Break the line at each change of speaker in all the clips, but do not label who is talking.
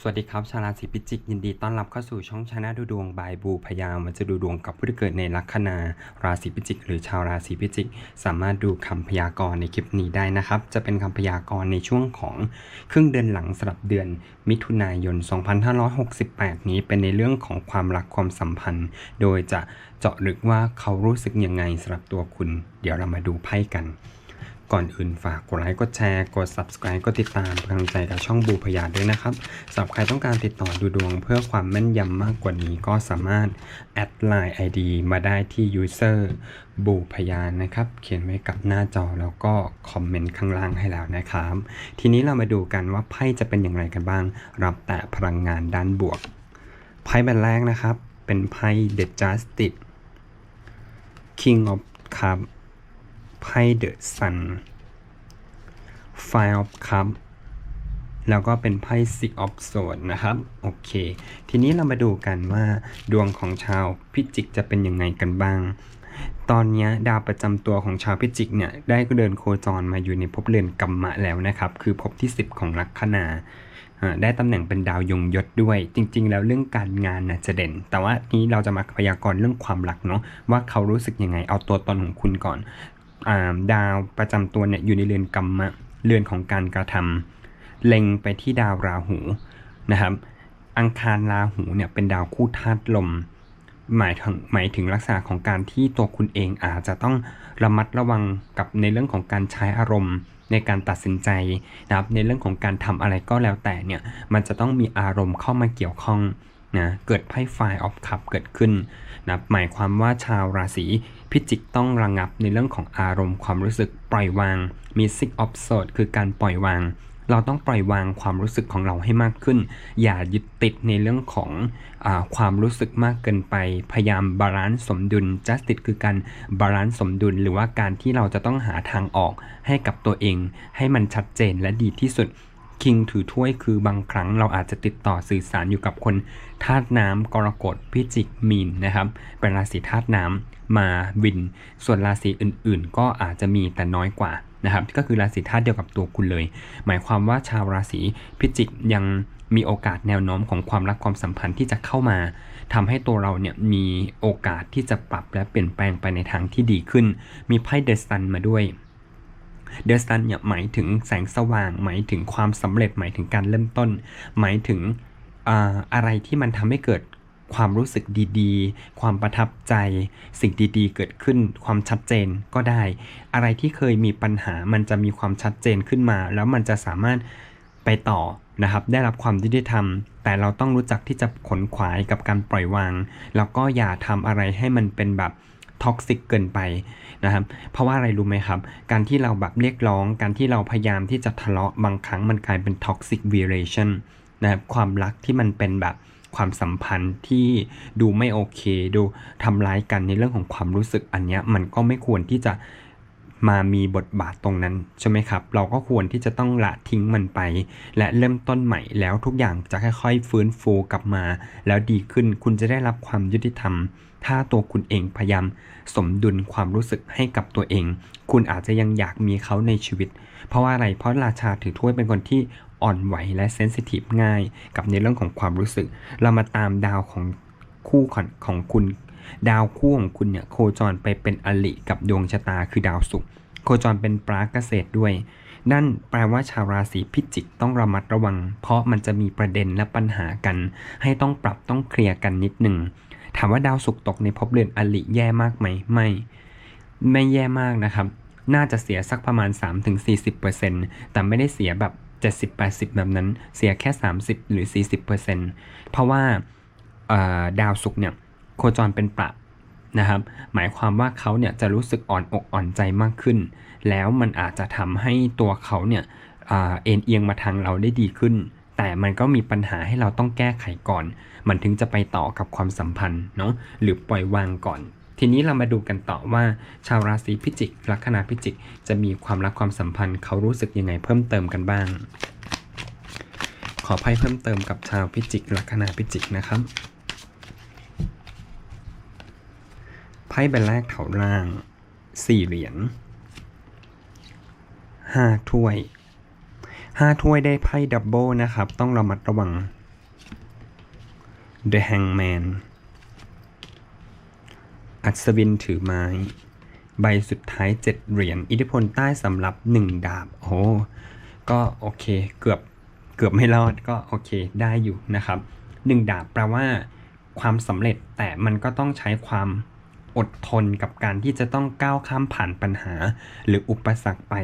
สวัสดีครับ ชาวราศีพิจิก ยินดีต้อนรับเข้าสู่ช่องชนะดูดวงบายบูพยามมันจะดูดวงกับผู้ที่เกิดในลัคนาราศีพิจิก หรือชาวราศีพิจิก สามารถดูคำพยากรณ์ในคลิปนี้ได้นะครับ จะเป็นคำพยากรณ์ในช่วงของครึ่งเดือนหลังสำหรับเดือน มิถุนายน 2568 นี้เป็นในเรื่องของความรักความสัมพันธ์ โดยจะเจาะลึกว่าเขารู้สึกยังไงสำหรับตัวคุณ เดี๋ยวเรามาดูไพ่กัน ก่อนอื่นฝากกดไลค์กดแชร์กด subscribe กดติดตามเป็นกำลังใจกับช่องบูพยาด้วยนะครับสำหรับใครต้องการติดต่อดูดวงเพื่อความแม่นยำมากกว่านี้ก็สามารถแอดไลน์ ID มาได้ที่ user บูพยานะครับ เขียนไว้กับหน้าจอแล้วก็คอมเมนต์ข้างล่างให้แล้วนะครับ ทีนี้เรามาดูกันว่าไพ่จะเป็นอย่างไรกันบ้าง รับแต่พลังงานด้านบวก ไพ่ใบแรกนะครับ เป็นไพ่ The Justice King of Cup ไพ่ The Sun Five of Cup แล้วก็เป็นไพ่ Six of Swords นะครับ โอเค ทีนี้เรามาดูกันว่าดวงของชาวพิจิกจะเป็นยังไงกันบ้าง ตอนนี้ดาวประจำตัวของชาวพิจิกเนี่ย ได้เดินโคจรมาอยู่ในภพเรือนกัมมะแล้วนะครับ คือภพที่ 10 ของลัคนาได้ตำแหน่งเป็นดาวยงยศด้วย จริง ๆ แล้วเรื่องการงานนะจะเด่น แต่ว่านี้เราจะมาพยากรณ์เรื่องความรักเนาะว่าเขารู้สึกยังไงเอาตัวตนของคุณก่อน ดาวประจำตัวเนี่ยอยู่ในเรือนกัมมะเรือนของการกระทำเล็งไปที่ดาวราหูนะครับ อังคารราหูเนี่ยเป็นดาวคู่ธาตุลม หมายถึงหมายถึงลักษณะของการที่ตัวคุณเองอาจจะต้องระมัดระวังกับในเรื่องของการใช้อารมณ์ในการตัดสินใจนะครับในเรื่องของการทำอะไรก็แล้วแต่เนี่ยมันจะต้องมีอารมณ์เข้ามาเกี่ยวข้อง นะเกิดไพ่ไฟออฟคัพเกิดขึ้นนะหมายความว่าชาวราศีพิจิกต้องระงับในเรื่องของอารมณ์ความรู้สึกปล่อยวางมีซิกออฟโซดคือการปล่อยวาง เราต้องปล่อยวางความรู้สึกของเราให้มากขึ้น อย่ายึดติดในเรื่องของอความรู้สึกมากเกินไป พยายามบาลานซ์สมดุล justice คือการบาลานซ์สมดุล หรือว่าการที่เราจะต้องหาทางออกให้กับตัวเอง ให้มันชัดเจนและดีที่สุด คิงถือถ้วยคือบางครั้งเราอาจจะติดต่อสื่อสารอยู่กับคนธาตุน้ำกรกฎพิจิกมีนนะครับ เป็นราศีธาตุน้ำมาวิน ส่วนราศีอื่นๆ ก็อาจจะมีแต่น้อยกว่านะครับก็คือราศีธาตุเดียวกับตัวคุณเลย หมายความว่าชาวราศีพิจิกยังมีโอกาสแนวโน้มของความรักความสัมพันธ์ที่จะเข้ามาทำให้ตัวเราเนี่ยมีโอกาสที่จะปรับและเปลี่ยนแปลงไปในทางที่ดีขึ้น มีไพ่เดสตันมาด้วย เดอะซันเนี่ยหมายถึงแสงสว่าง หมายถึงความสำเร็จ หมายถึงการเริ่มต้น หมายถึงอาอะไรที่มันทำให้เกิดความรู้สึกดีๆ ความประทับใจ สิ่งดีๆ เกิดขึ้น ความชัดเจนก็ได้ อะไรที่เคยมีปัญหามันจะมีความชัดเจนขึ้นมา แล้วมันจะสามารถไปต่อนะครับ ได้รับความยุติธรรม แต่เราต้องรู้จักที่จะขนขวายกับการปล่อยวาง แล้วก็อย่าทำอะไรให้มันเป็นแบบ ท็อกซิกเกินไปนะครับเพราะว่าอะไรรู้ไหมครับ การที่เราแบบเรียกร้อง การที่เราพยายามที่จะทะเลาะบางครั้งมันกลายเป็น toxic relation นะครับความรักที่มันเป็นแบบความสัมพันธ์ที่ดูไม่โอเค ดูทำร้ายกันในเรื่องของความรู้สึกอันเนี้ยมันก็ไม่ควรที่จะมามีบทบาทตรงนั้นใช่ไหมครับ เราก็ควรที่จะต้องละทิ้งมันไป และเริ่มต้นใหม่แล้วทุกอย่างจะค่อยๆ ฟื้นฟูกลับมา แล้วดีขึ้นคุณจะได้รับความยุติธรรม ถ้าตัวคุณเองพยายามสมดุลความรู้สึกให้กับตัวเอง คุณอาจจะยังอยากมีเขาในชีวิต เพราะว่าอะไร เพราะราชาถือถ้วยเป็นคนที่อ่อนไหวและเซนซิทีฟง่าย กับในเรื่องของความรู้สึก เรามาตามดาวของคู่ของของคุณ ดาวคู่ของคุณเนี่ยโคจรไปเป็นอลิกับดวงชะตาคือดาวศุกร์โคจรเป็นปราเกษตรด้วย นั่นแปลว่าชาวราศีพิจิกต้องระมัดระวัง เพราะมันจะมีประเด็นและปัญหากัน ให้ต้องปรับต้องเคลียร์กันนิดหนึ่ง ถามว่าดาวศุกร์ตกในภพเรือนอลิแย่มากไหมไม่ ไม่แย่มากนะครับ น่าจะเสียสักประมาณ 3-40%แต่ไม่ได้เสียแบบ 70-80 แบบนั้น เสียแค่ 30 หรือ 40%เพราะว่าดาวศุกร์เนี่ยโคจรเป็นประนะครับ หมายความว่าเขาเนี่ยจะรู้สึกอ่อนอกอ่อนใจมากขึ้น แล้วมันอาจจะทำให้ตัวเขาเนี่ยเอ็นเอียงมาทางเราได้ดีขึ้น แต่มันก็มีปัญหาให้เราต้องแก้ไขก่อน มันถึงจะไปต่อกับความสัมพันธ์เนาะหรือปล่อยวางก่อน ทีนี้เรามาดูกันต่อว่า ชาวราศีพิจิกลัคนาพิจิก จะมีความรักความสัมพันธ์เขารู้สึกยังไงเพิ่มเติมกันบ้าง ขอไพ่เพิ่มเติมกับชาวพิจิกลัคนาพิจิกนะครับไพ่ใบแรกแถวล่างสี่เหรียญห้าถ้วย ห้าถ้วยได้ไพ่ดับเบิลนะครับ ต้องระมัดระวัง The Hangman อัศวินถือไม้ ใบสุดท้ายเจ็ดเหรียญ อิทธิพลใต้สำหรับหนึ่งดาบ โอ้ก็โอเค เกือบ เกือบไม่รอด ก็โอเค ได้อยู่นะครับหนึ่งดาบแปลว่าความสำเร็จ แต่มันก็ต้องใช้ความ อดทนกับการที่จะต้องก้าวข้ามผ่านปัญหา หรืออุปสรรคไป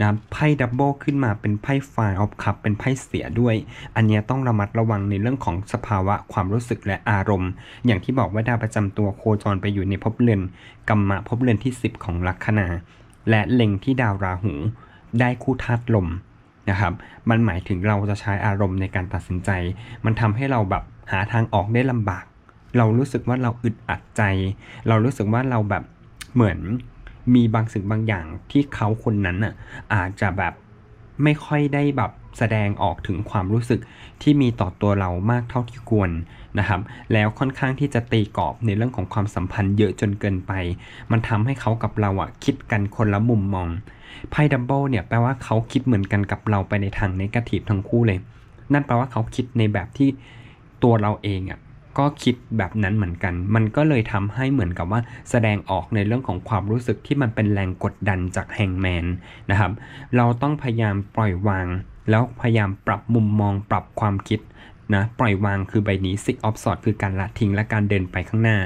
นะไพ่ดับเบิลขึ้นมาเป็นไพ่ไฟออฟคัพเป็นไพ่เสียด้วย อันนี้ต้องระมัดระวังในเรื่องของสภาวะความรู้สึกและอารมณ์ อย่างที่บอกว่าดาวประจำตัวโคจรไปอยู่ในภพเรือนกรรมะภพเรือนที่ 10 ของลัคนา และเล็งที่ดาวราหูได้คู่ธาตุลมนะครับ มันหมายถึงเราจะใช้อารมณ์ในการตัดสินใจ มันทำให้เราแบบหาทางออกได้ลำบาก เรารู้สึกว่าเราอึดอัดใจ เรารู้สึกว่าเราแบบเหมือนมีบางสิ่งบางอย่างที่เขาคนนั้นอะอาจจะแบบไม่ค่อยได้แบบแสดงออกถึงความรู้สึกที่มีต่อตัวเรามากเท่าที่ควรนะครับ แล้วค่อนข้างที่จะตีกรอบในเรื่องของความสัมพันธ์เยอะจนเกินไป มันทำให้เขากับเราอะคิดกันคนละมุมมองไพ่ดับเบิลเนี่ยแปลว่าเขาคิดเหมือนกันกับเราไปในทางนกาทีฟทั้งคู่เลย นั่นแปลว่าเขาคิดในแบบที่ตัวเราเองอะ ก็คิดแบบนั้นเหมือนกัน มันก็เลยทำให้เหมือนกับว่าแสดงออกในเรื่องของความรู้สึกที่มันเป็นแรงกดดันจากแฮงแมนนะครับ เราต้องพยายามปล่อยวาง แล้วพยายามปรับมุมมองปรับความคิดนะปล่อยวางคือใบนี้ six of swords คือการละทิ้งและการเดินไปข้างหน้า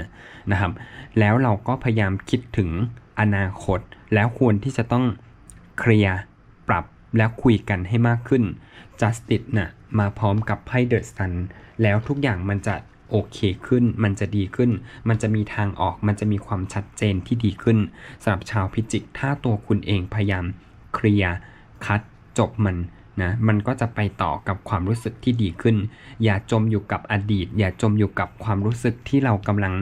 นะครับ แล้วเราก็พยายามคิดถึงอนาคต แล้วควรที่จะต้องเคลียร์ปรับแล้วคุยกันให้มากขึ้น justice นะ่ะมาพร้อมกับไพ่เดอะซันแล้วทุกอย่างมันจะ โอเคขึ้น มันจะดีขึ้น มันจะมีทางออก มันจะมีความชัดเจนที่ดีขึ้นสำหรับชาวพิจิก ถ้าตัวคุณเองพยายามเคลียร์คัดจบมันนะมันก็จะไปต่อกับความรู้สึกที่ดีขึ้น อย่าจมอยู่กับอดีต อย่าจมอยู่กับความรู้สึกที่เรากำลัง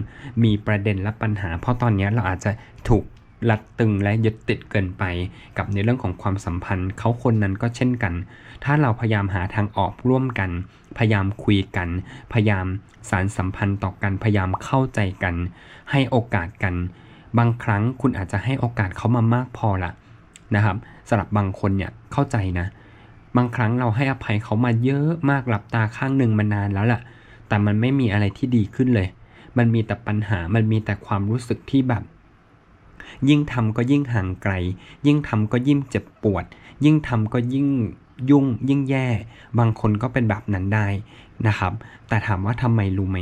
มีประเด็นและปัญหา เพราะตอนนี้เราอาจจะถูก รัดตึงและยึดติดเกินไป กับในเรื่องของความสัมพันธ์ เขาคนนั้นก็เช่นกัน ถ้าเราพยายามหาทางออกร่วมกัน พยายามคุยกัน พยายามสารสัมพันธ์ต่อกัน พยายามเข้าใจกัน ให้โอกาสกัน บางครั้งคุณอาจจะให้โอกาสเขามามากพอละนะครับสำหรับบางคนเนี่ยเข้าใจนะ บางครั้งเราให้อภัยเขามาเยอะมากหลับตาข้างหนึ่งมานานแล้วล่ะ แต่มันไม่มีอะไรที่ดีขึ้นเลย มันมีแต่ปัญหา มันมีแต่ความรู้สึกที่แบบ ยิ่งทำก็ยิ่งห่างไกล ยิ่งทำก็ยิ่งเจ็บปวด ยิ่งทำก็ยิ่งยุ่งยิ่งแย่ บางคนก็เป็นแบบนั้นได้นะครับ แต่ถามว่าทำไมรู้ไหม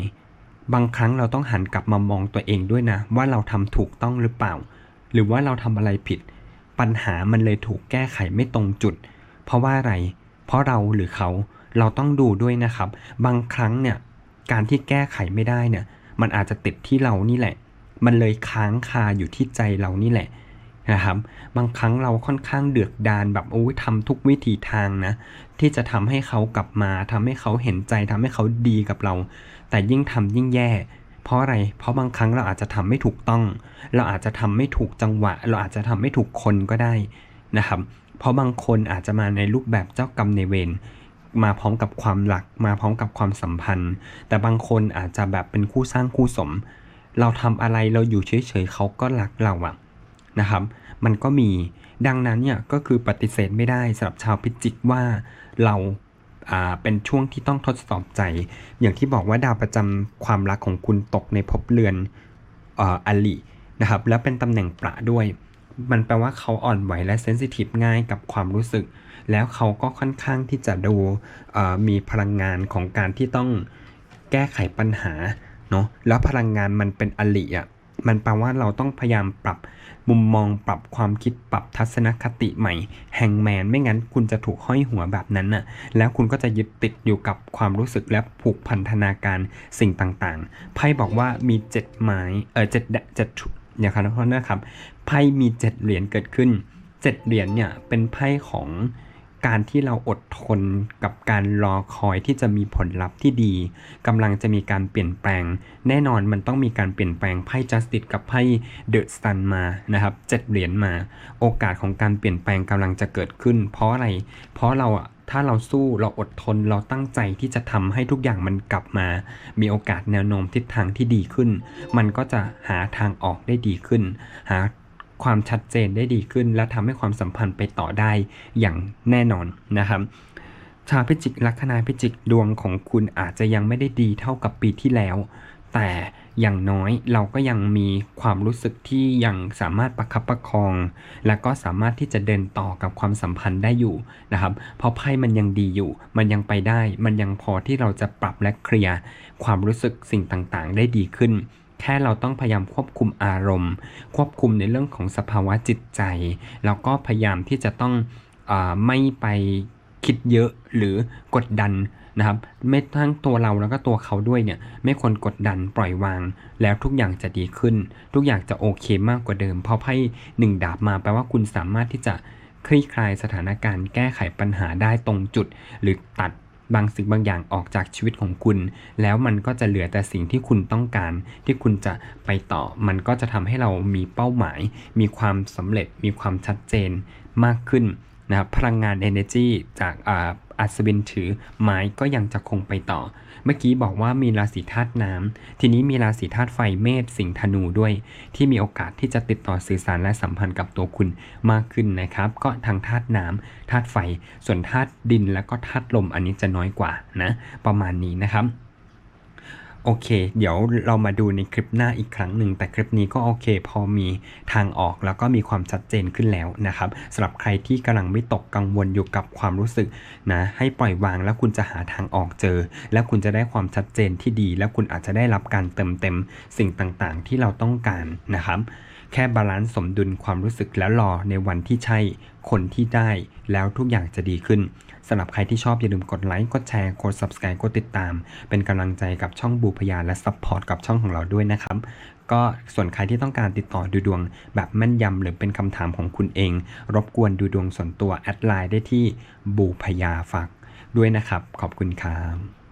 บางครั้งเราต้องหันกลับมามองตัวเองด้วยนะ ว่าเราทำถูกต้องหรือเปล่า หรือว่าเราทำอะไรผิด ปัญหามันเลยถูกแก้ไขไม่ตรงจุด เพราะว่าอะไร เพราะเราหรือเขาเราต้องดูด้วยนะครับ บางครั้งเนี่ยการที่แก้ไขไม่ได้เนี่ย มันอาจจะติดที่เรานี่แหละ มันเลยค้างคาอยู่ที่ใจเรานี่แหละนะครับบางครั้งเราค่อนข้างเดือดดานแบบโอ้ยทำทุกวิถีทางนะ ที่จะทำให้เขากลับมาทำให้เขาเห็นใจทำให้เขาดีกับเรา แต่ยิ่งทำยิ่งแย่ เพราะอะไร เพราะบางครั้งเราอาจจะทำไม่ถูกต้อง เราอาจจะทำไม่ถูกจังหวะ เราอาจจะทำไม่ถูกคนก็ได้นะครับ เพราะบางคนอาจจะมาในรูปแบบเจ้ากรรมในเวรมาพร้อมกับความหลัก มาพร้อมกับความสัมพันธ์ แต่บางคนอาจจะแบบเป็นคู่สร้างคู่สม เราทำอะไรเราอยู่เฉยๆเขาก็รักเราอะนะครับ มันก็มีดังนั้นเนี่ยก็คือปฏิเสธไม่ได้สำหรับชาวพิจิกว่าเราอ่าเป็นช่วงที่ต้องทดสอบใจ อย่างที่บอกว่าดาวประจำความรักของคุณตกในภพเรือนอ่ออลินะครับ แล้วเป็นตำแหน่งประด้วย มันแปลว่าเขาอ่อนไหวและเซนซิทีฟง่ายกับความรู้สึก แล้วเขาก็ค่อนข้างที่จะดูอ่อมีพลังงานของการที่ต้องแก้ไขปัญหา เนาะแล้วพลังงานมันเป็นอลิอะมันแปลว่าเราต้องพยายามปรับมุมมองปรับความคิดปรับทัศนคติใหม่ แฮงแมนไม่งั้นคุณจะถูกห้อยหัวแบบนั้นน่ะแล้วคุณก็จะยึดติดอยู่กับความรู้สึกและผูกพันธนาการสิ่งต่างๆ ไพ่บอกว่ามีเจ็ดไม้เออเจ็ดเจ็ดอย่าครับโทษนะครับไพ่มีเจ็ดเหรียญเกิดขึ้นเจ็ดเหรียญเนี่ยเป็นไพ่ของ การที่เราอดทนกับการรอคอยที่จะมีผลลัพธ์ที่ดีกำลังจะมีการเปลี่ยนแปลง แน่นอนมันต้องมีการเปลี่ยนแปลงไพ่จัสติสกับไพ่เดอะซันมานะครับเจ็ดเหรียญมา โอกาสของการเปลี่ยนแปลงกำลังจะเกิดขึ้น เพราะอะไร เพราะเราอะถ้าเราสู้เราอดทนเราตั้งใจที่จะทำให้ทุกอย่างมันกลับมา มีโอกาสแนวโน้มทิศทางที่ดีขึ้น มันก็จะหาทางออกได้ดีขึ้น หา ความชัดเจนได้ดีขึ้น และทำให้ความสัมพันธ์ไปต่อได้อย่างแน่นอนนะครับ ชาวพิจิกลัคนาพิจิกดวงของคุณอาจจะยังไม่ได้ดีเท่ากับปีที่แล้ว แต่อย่างน้อยเราก็ยังมีความรู้สึกที่ยังสามารถประคับประคอง และก็สามารถที่จะเดินต่อกับความสัมพันธ์ได้อยู่นะครับ เพราะไพ่มันยังดีอยู่ มันยังไปได้ มันยังพอที่เราจะปรับและเคลียร์ความรู้สึกสิ่งต่างๆ ได้ดีขึ้น แค่เราต้องพยายามควบคุมอารมณ์ ควบคุมในเรื่องของสภาวะจิตใจ แล้วก็พยายามที่จะต้องอไม่ไปคิดเยอะหรือกดดันนะครับไม่ทั้งตัวเราแล้วก็ตัวเขาด้วยเนี่ยไม่ควรกดดันปล่อยวาง แล้วทุกอย่างจะดีขึ้น ทุกอย่างจะโอเคมากกว่าเดิมเพราะไพ่หนึ่งดาบมาแปลว่าคุณสามารถที่จะคลี่คลายสถานการณ์แก้ไขปัญหาได้ตรงจุด หรือตัด บางสิ่งบางอย่างออกจากชีวิตของคุณ แล้วมันก็จะเหลือแต่สิ่งที่คุณต้องการ ที่คุณจะไปต่อ มันก็จะทำให้เรามีเป้าหมาย มีความสำเร็จ มีความชัดเจนมากขึ้นนะครับพลังงาน energy จาก อาอัศวินถือไม้ก็ยังจะคงไปต่อ เมื่อกี้บอกว่ามีราศีธาตุน้ำทีนี้มีราศีธาตุไฟเมษสิงห์ธนูด้วย ที่มีโอกาสที่จะติดต่อสื่อสารและสัมพันธ์กับตัวคุณมากขึ้นนะครับ ก็ทางธาตุน้ำธาตุไฟ ส่วนธาตุดินแล้วก็ธาตุลมอันนี้จะน้อยกว่านะ ประมาณนี้นะครับ โอเค เดี๋ยวเรามาดูในคลิปหน้าอีกครั้งหนึ่ง แต่คลิปนี้ก็โอเค พอมีทางออกแล้วก็มีความชัดเจนขึ้นแล้วนะครับสำหรับใครที่กำลังไม่ตกกังวลอยู่กับความรู้สึกนะให้ปล่อยวางแล้วคุณจะหาทางออกเจอ แล้วคุณจะได้ความชัดเจนที่ดี แล้วคุณอาจจะได้รับการเติมเต็มสิ่งต่างๆ ที่เราต้องการนะครับ แค่บาลานซ์สมดุลความรู้สึกแล้วรอในวันที่ใช่คนที่ได้แล้วทุกอย่างจะดีขึ้นสำหรับใครที่ชอบอย่าลืมกดไลค์ กดแชร์ กด subscribe กดติดตาม เป็นกำลังใจกับช่องบูพยาและซัพพอร์ตกับช่องของเราด้วยนะครับ ก็ส่วนใครที่ต้องการติดต่อดูดวง แบบแม่นยำหรือเป็นคำถามของคุณเอง รบกวนดูดวงส่วนตัวแอดไลน์ได้ที่บูพยาฝากด้วยนะครับ ขอบคุณครับ